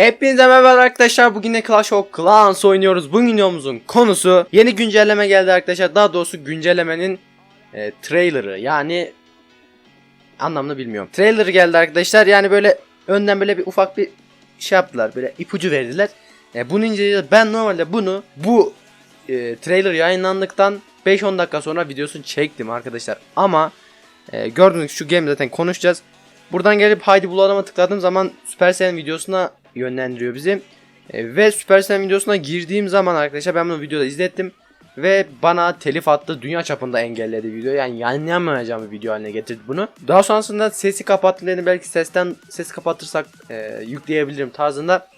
Hepinize merhaba arkadaşlar. Bugün de Clash of Clans oynuyoruz. Bugün videomuzun konusu yeni güncelleme geldi arkadaşlar. Daha doğrusu güncellemenin e, trailerı. Yani anlamını bilmiyorum. Trailerı geldi arkadaşlar. Yani böyle önden böyle bir ufak bir şey yaptılar. Böyle ipucu verdiler. E, bunun inceleyeceğiz. Ben normalde bunu bu e, trailer yayınlandıktan 5-10 dakika sonra videosunu çektim arkadaşlar. Ama e, gördüğünüz şu game zaten konuşacağız. Buradan gelip haydi bulalama tıkladığım zaman Supercell'in videosuna yönlendiriyor bizi. E, ve Supercell'in videosuna girdiğim zaman arkadaşlar ben bunu videoda izlettim. Ve bana telif attı. Dünya çapında engelledi video. Yani yayınlayamayacağım bir video haline getirdi bunu. Daha sonrasında sesi kapattım dedim. Belki sesten ses kapatırsak e, yükleyebilirim tarzında.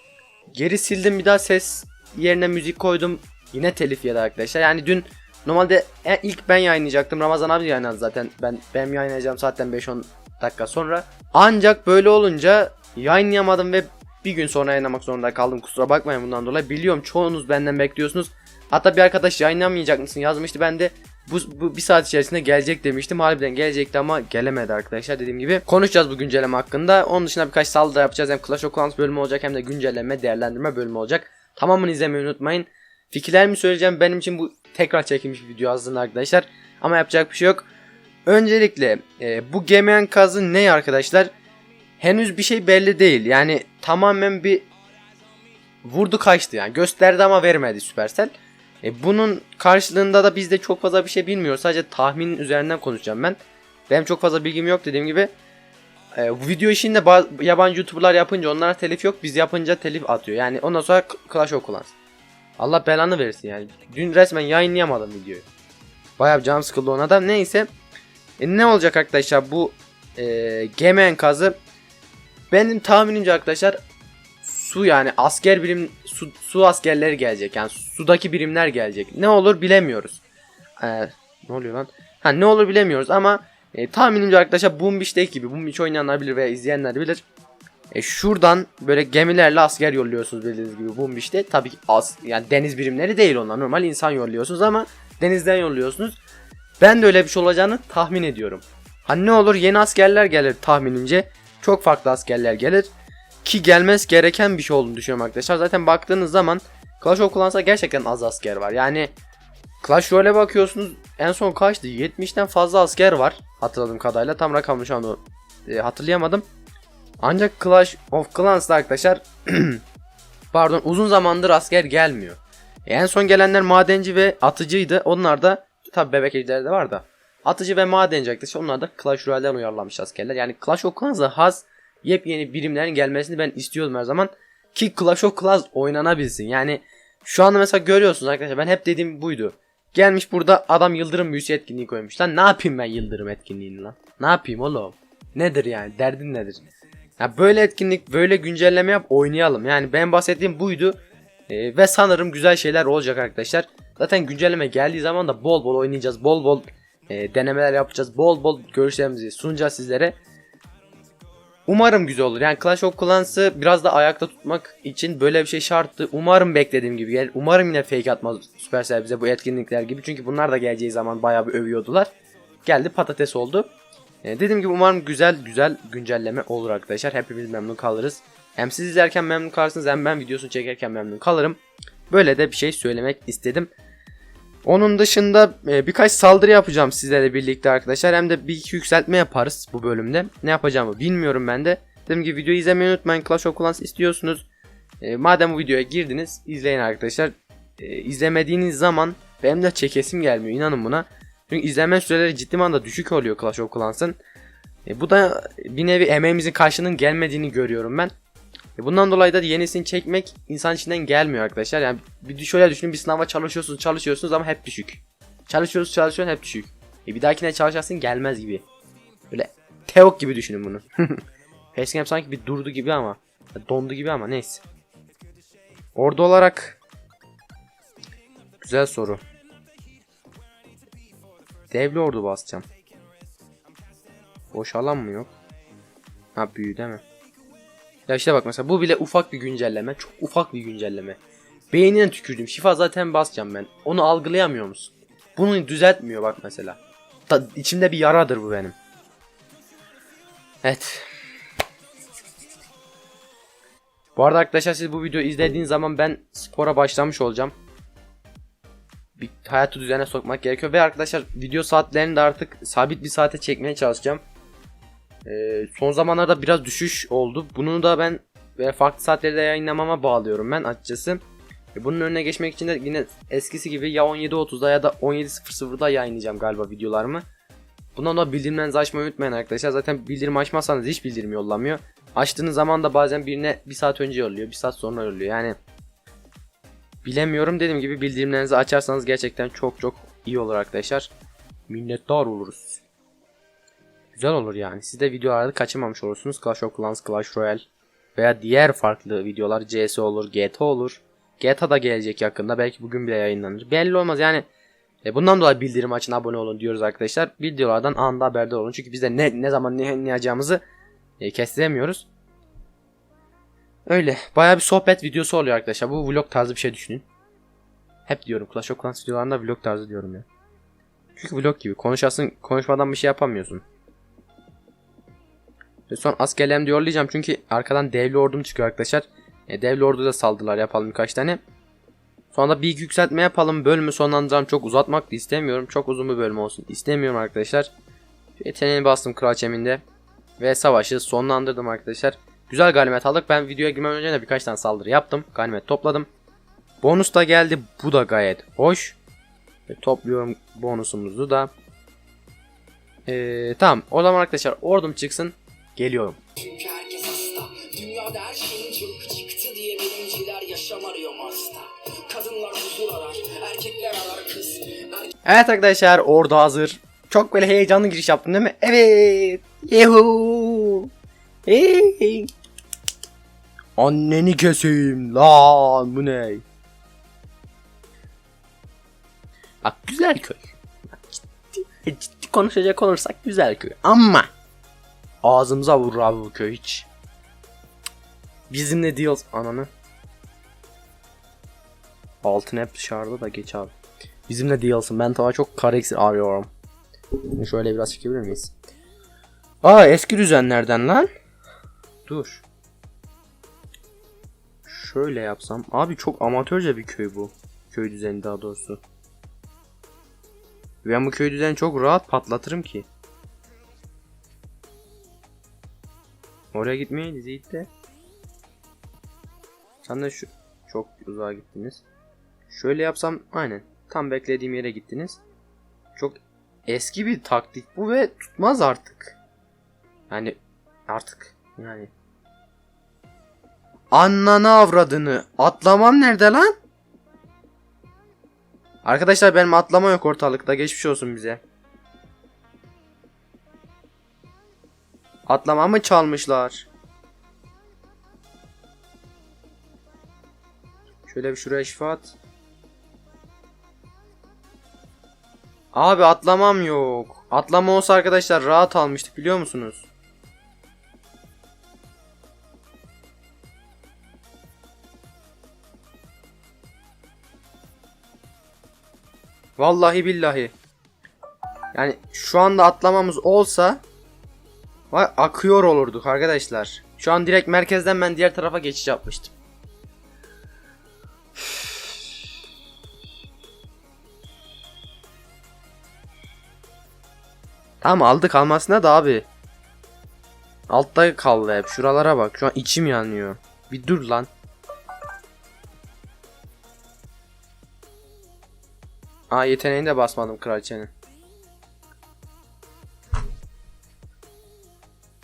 Geri sildim bir daha ses yerine müzik koydum. Yine telif yedi arkadaşlar. Yani dün normalde ilk ben yayınlayacaktım. Ramazan abi yayınladı zaten. Ben benim yayınlayacağım zaten 5-10 dakika sonra. Ancak böyle olunca yayınlayamadım ve bir gün sonra yayınlamak zorunda kaldım. Kusura bakmayın bundan dolayı. Biliyorum çoğunuz benden bekliyorsunuz. Hatta bir arkadaş yayınlamayacak mısın yazmıştı. Ben de bu, bu bir saat içerisinde gelecek demiştim. Harbiden gelecekti ama gelemedi arkadaşlar dediğim gibi. Konuşacağız bu güncelleme hakkında. Onun dışında birkaç saldırı yapacağız. Hem Clash of Clans bölümü olacak hem de güncelleme değerlendirme bölümü olacak. Tamamını izlemeyi unutmayın. Fikirlerimi söyleyeceğim. Benim için bu tekrar çekilmiş bir video aslında arkadaşlar. Ama yapacak bir şey yok. Öncelikle e, bu gemi enkazı ne arkadaşlar? Henüz bir şey belli değil. Yani tamamen bir vurdu kaçtı yani. Gösterdi ama vermedi Supercell. E, bunun karşılığında da biz de çok fazla bir şey bilmiyoruz. Sadece tahminin üzerinden konuşacağım ben. Benim çok fazla bilgim yok dediğim gibi. E, bu video işini de bazı yabancı YouTuber'lar yapınca onlara telif yok. Biz yapınca telif atıyor. Yani ondan sonra Clash of Clans. Allah belanı versin yani. Dün resmen yayınlayamadım videoyu. Bayağı canım sıkıldı ona da. Neyse. E, ne olacak arkadaşlar bu e, gemi enkazı benim tahminimce arkadaşlar su yani asker birim su, su askerleri gelecek yani sudaki birimler gelecek. Ne olur bilemiyoruz. Ee, ne oluyor lan? Ha ne olur bilemiyoruz ama e, tahminimce arkadaşlar Boom Beach'teki gibi Boom Beach oynayanlar bilir veya izleyenler bilir. E, şuradan böyle gemilerle asker yolluyorsunuz bildiğiniz gibi Boom Beach'te. Tabii ki az yani deniz birimleri değil onlar. Normal insan yolluyorsunuz ama denizden yolluyorsunuz. Ben de öyle bir şey olacağını tahmin ediyorum. Hani ne olur yeni askerler gelir tahminimce. Çok farklı askerler gelir. Ki gelmez gereken bir şey olduğunu düşünüyorum arkadaşlar. Zaten baktığınız zaman Clash of Clans'a gerçekten az asker var. Yani Clash Royale'e bakıyorsunuz en son kaçtı? 70'ten fazla asker var hatırladığım kadarıyla. Tam rakamını şu anda e, hatırlayamadım. Ancak Clash of Clans'ta arkadaşlar pardon uzun zamandır asker gelmiyor. E, en son gelenler madenci ve atıcıydı. Onlar da tabi bebek ejderi de var da. Atıcı ve madenci arkadaşlar onlar da Clash Royale'den uyarlanmış askerler. Yani Clash of Clans'a has yepyeni birimlerin gelmesini ben istiyordum her zaman. Ki Clash of Clans oynanabilsin. Yani şu anda mesela görüyorsunuz arkadaşlar ben hep dediğim buydu. Gelmiş burada adam yıldırım büyüsü etkinliği koymuş. Lan ne yapayım ben yıldırım etkinliğini lan? Ne yapayım oğlum? Nedir yani? Derdin nedir? Ya böyle etkinlik, böyle güncelleme yap oynayalım. Yani ben bahsettiğim buydu. Ee, ve sanırım güzel şeyler olacak arkadaşlar. Zaten güncelleme geldiği zaman da bol bol oynayacağız. Bol bol e, denemeler yapacağız. Bol bol görüşlerimizi sunacağız sizlere. Umarım güzel olur. Yani Clash of Clans'ı biraz da ayakta tutmak için böyle bir şey şarttı. Umarım beklediğim gibi gelir. Umarım yine fake atmaz Supercell bize bu etkinlikler gibi. Çünkü bunlar da geleceği zaman bayağı bir övüyordular. Geldi patates oldu. Ee, dediğim gibi umarım güzel güzel güncelleme olur arkadaşlar. Hepimiz memnun kalırız. Hem siz izlerken memnun kalırsınız hem ben videosunu çekerken memnun kalırım. Böyle de bir şey söylemek istedim. Onun dışında e, birkaç saldırı yapacağım sizlerle birlikte arkadaşlar. Hem de bir iki yükseltme yaparız bu bölümde. Ne yapacağımı bilmiyorum ben de. Dediğim gibi videoyu izlemeyi unutmayın. Clash of Clans istiyorsunuz. E, madem bu videoya girdiniz izleyin arkadaşlar. E, izlemediğiniz zaman benim de çekesim gelmiyor inanın buna. Çünkü izleme süreleri ciddi manada düşük oluyor Clash of Clans'ın. E, bu da bir nevi emeğimizin karşılığının gelmediğini görüyorum ben. E, bundan dolayı da yenisini çekmek insan içinden gelmiyor arkadaşlar. Yani bir şöyle düşünün bir sınava çalışıyorsunuz çalışıyorsunuz ama hep düşük. Çalışıyoruz çalışıyorsun hep düşük. E, bir dahakine çalışarsın gelmez gibi. Böyle teok gibi düşünün bunu. Facecam sanki bir durdu gibi ama. Dondu gibi ama neyse. Ordu olarak Güzel soru. Devli ordu basacağım. Boş alan mı yok? Ha büyü değil mi? Ya işte bak mesela bu bile ufak bir güncelleme. Çok ufak bir güncelleme. Beynine tükürdüm. Şifa zaten basacağım ben. Onu algılayamıyor musun? Bunu düzeltmiyor bak mesela. Ta, içimde bir yaradır bu benim. Evet. Bu arada arkadaşlar siz bu videoyu izlediğiniz zaman ben spora başlamış olacağım. Bir hayatı düzene sokmak gerekiyor ve arkadaşlar video saatlerini de artık sabit bir saate çekmeye çalışacağım. Ee, son zamanlarda biraz düşüş oldu. Bunu da ben ve farklı saatlerde yayınlamama bağlıyorum ben açıkçası. E, Bunun önüne geçmek için de yine eskisi gibi ya 17.30'da ya da 17.00'da yayınlayacağım galiba videolarımı. Bundan da bildirimlerinizi açmayı unutmayın arkadaşlar. Zaten bildirim açmazsanız hiç bildirim yollamıyor. Açtığınız zaman da bazen birine bir saat önce yolluyor, bir saat sonra yolluyor. Yani bilemiyorum dediğim gibi bildirimlerinizi açarsanız gerçekten çok çok iyi olur arkadaşlar. Minnettar oluruz. Güzel olur yani. Siz de videolarda kaçırmamış olursunuz. Clash of Clans, Clash Royale veya diğer farklı videolar CS olur, GTA olur. GTA da gelecek yakında. Belki bugün bile yayınlanır. Belli olmaz yani. E bundan dolayı bildirim açın, abone olun diyoruz arkadaşlar. Videolardan anında haberdar olun. Çünkü biz de ne, ne zaman ne yayınlayacağımızı e, kestiremiyoruz. Öyle. Baya bir sohbet videosu oluyor arkadaşlar. Bu vlog tarzı bir şey düşünün. Hep diyorum Clash of Clans videolarında vlog tarzı diyorum ya. Çünkü vlog gibi. Konuşasın, konuşmadan bir şey yapamıyorsun. Ve son askerlerimi yollayacağım çünkü arkadan devli ordum çıkıyor arkadaşlar. E, devli orduda saldırılar yapalım birkaç tane. Sonra da bir yükseltme yapalım. Bölümü sonlandıralım. Çok uzatmak da istemiyorum. Çok uzun bir bölüm olsun istemiyorum arkadaşlar. Yeteneğini bastım kraliçeminde. Ve savaşı sonlandırdım arkadaşlar. Güzel galibiyet aldık. Ben videoya girmeden önce de birkaç tane saldırı yaptım. Galibiyet topladım. Bonus da geldi. Bu da gayet hoş. Ve topluyorum bonusumuzu da. Ee, tamam. O zaman arkadaşlar ordum çıksın. Geliyorum. Çünkü herkes hasta Dünyada her şeyin çılgı çıktı diye bilimciler yaşam arıyor Mars'ta Kadınlar huzur arar, erkekler arar kız Erkek Evet arkadaşlar ordu hazır. Çok böyle heyecanlı giriş yaptım değil mi? Evet. Yuhu. Hey. Anneni keseyim lan bu ne? Bak güzel köy. Bak, ciddi, ciddi konuşacak olursak güzel köy. Ama ağzımıza vurur abi bu köy hiç. Bizimle deals ananı. Altın hep dışarıda da geç abi. Bizimle dealsın. Ben daha çok kara arıyorum. Şimdi Şöyle biraz çekebilir miyiz? Aa eski düzenlerden lan. Dur. Şöyle yapsam. Abi çok amatörce bir köy bu. Köy düzeni daha doğrusu. Ben bu köy düzeni çok rahat patlatırım ki. Oraya gitmeyiz Yiğit de. Sen de şu çok uzağa gittiniz. Şöyle yapsam aynen. Tam beklediğim yere gittiniz. Çok eski bir taktik bu ve tutmaz artık. Yani artık yani. Annanı avradını. Atlamam nerede lan? Arkadaşlar benim atlama yok ortalıkta. Geçmiş olsun bize. Atlamamı çalmışlar. Şöyle bir şuraya şifa at. Abi atlamam yok. Atlama olsa arkadaşlar rahat almıştık biliyor musunuz? Vallahi billahi. Yani şu anda atlamamız olsa akıyor olurduk arkadaşlar. Şu an direkt merkezden ben diğer tarafa geçiş yapmıştım. Tamam aldık almasına da abi. Altta kaldı hep. Şuralara bak. Şu an içim yanıyor. Bir dur lan. Aa yeteneğini de basmadım kraliçenin.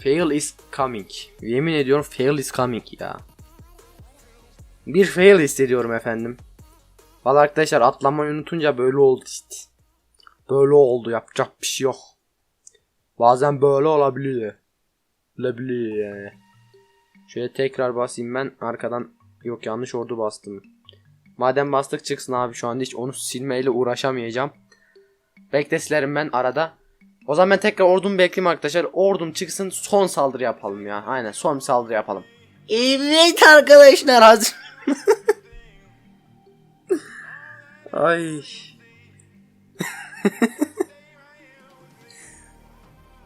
Fail is coming. Yemin ediyorum fail is coming ya. Bir fail hissediyorum efendim. Valla arkadaşlar atlamayı unutunca böyle oldu işte. Böyle oldu yapacak bir şey yok. Bazen böyle olabiliyor. Olabiliyor yani. Şöyle tekrar basayım ben arkadan yok yanlış ordu bastım. Madem bastık çıksın abi şu anda hiç onu silmeyle uğraşamayacağım. Bekle ben arada. O zaman ben tekrar ordumu bekleyeyim arkadaşlar. Ordum çıksın son saldırı yapalım ya. Aynen son saldırı yapalım. Evet arkadaşlar hazır. Ay.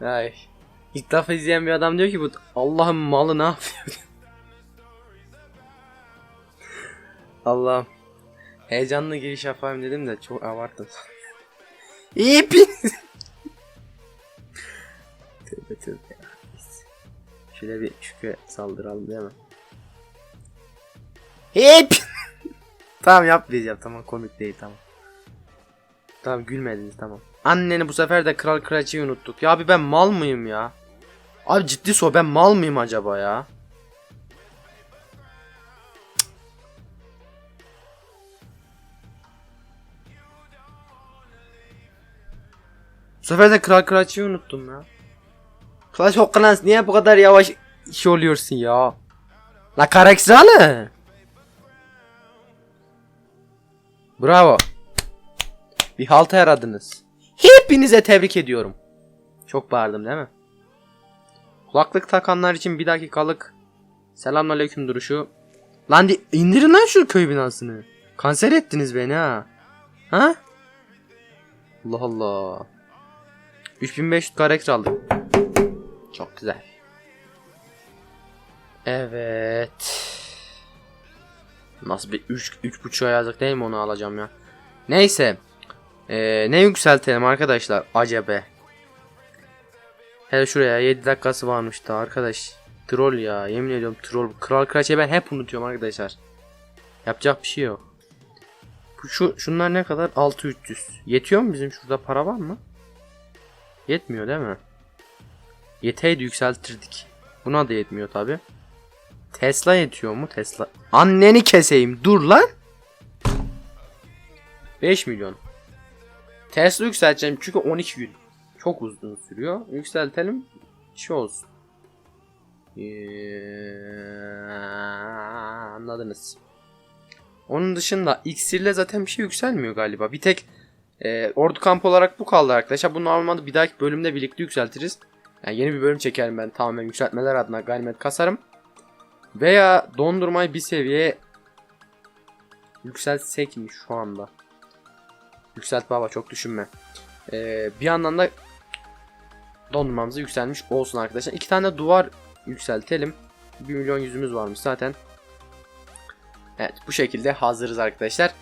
Ay. İlk defa izleyen bir adam diyor ki bu Allah'ın malı ne yapıyor? Allah'ım. Heyecanlı giriş yapayım dedim de çok abarttım. Tövbe tövbe ya. Şöyle bir şükrü saldıralım değil mi? Hep. tamam yapmayacağım tamam komik değil tamam. Tamam gülmediniz tamam. Anneni bu sefer de kral kraliçeyi unuttuk. Ya abi ben mal mıyım ya? Abi ciddi sor ben mal mıyım acaba ya? Bu sefer de kral kraliçeyi unuttum ya. Clash of Clans niye bu kadar yavaş iş oluyorsun ya? La karaksalı. Bravo. Bir halta yaradınız. Hepinize tebrik ediyorum. Çok bağırdım değil mi? Kulaklık takanlar için bir dakikalık selamünaleyküm duruşu. Lan di- indirin lan şu köy binasını. Kanser ettiniz beni ha. Ha? Allah Allah. 3500 karakter aldım. Çok güzel. Evet. Nasıl bir 3 üç, buçuğa yazdık değil mi onu alacağım ya. Neyse. Ee, ne yükseltelim arkadaşlar acaba? Hele şuraya 7 dakikası varmış da arkadaş. Troll ya yemin ediyorum troll. Kral Kraliçe ben hep unutuyorum arkadaşlar. Yapacak bir şey yok. Şu şunlar ne kadar? 6300. Yetiyor mu bizim şurada para var mı? Yetmiyor değil mi? Yeteydi yükseltirdik. Buna da yetmiyor tabi. Tesla yetiyor mu? Tesla. Anneni keseyim. Dur lan. 5 milyon. Tesla yükselteceğim çünkü 12 gün. Çok uzun sürüyor. Yükseltelim. Şey olsun. Ee, anladınız. Onun dışında iksirle zaten bir şey yükselmiyor galiba. Bir tek e, ordu kamp olarak bu kaldı arkadaşlar. Bunu almadı bir dahaki bölümde birlikte yükseltiriz. Yani yeni bir bölüm çekerim ben tamamen yükseltmeler adına ganimet kasarım. Veya dondurmayı bir seviye yükseltsek mi şu anda? Yükselt baba çok düşünme. Ee, bir yandan da dondurmamızı yükselmiş olsun arkadaşlar. İki tane duvar yükseltelim. 1 milyon yüzümüz varmış zaten. Evet bu şekilde hazırız arkadaşlar.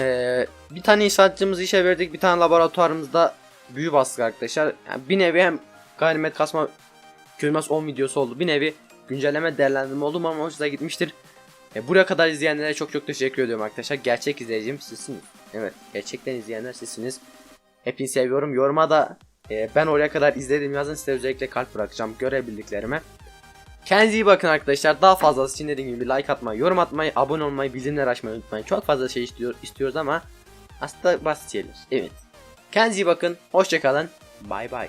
Ee, bir tane inşaatçımızı işe verdik. Bir tane laboratuvarımızda büyü bastık arkadaşlar. Yani bir nevi hem ganimet kasma köyülmez 10 videosu oldu. Bir nevi güncelleme değerlendirme oldu ama hoşuna gitmiştir. E, buraya kadar izleyenlere çok çok teşekkür ediyorum arkadaşlar. Gerçek izleyicim sizsiniz. Evet gerçekten izleyenler sizsiniz. Hepinizi seviyorum. Yoruma da e, ben oraya kadar izledim yazın size özellikle kalp bırakacağım görebildiklerime. Kendinize iyi bakın arkadaşlar. Daha fazlası için dediğim gibi like atmayı, yorum atmayı, abone olmayı, bildirimler açmayı unutmayın. Çok fazla şey istiyor, istiyoruz ama aslında basit şeyler. Evet. Kendinize iyi bakın. Hoşçakalın. Bay bay.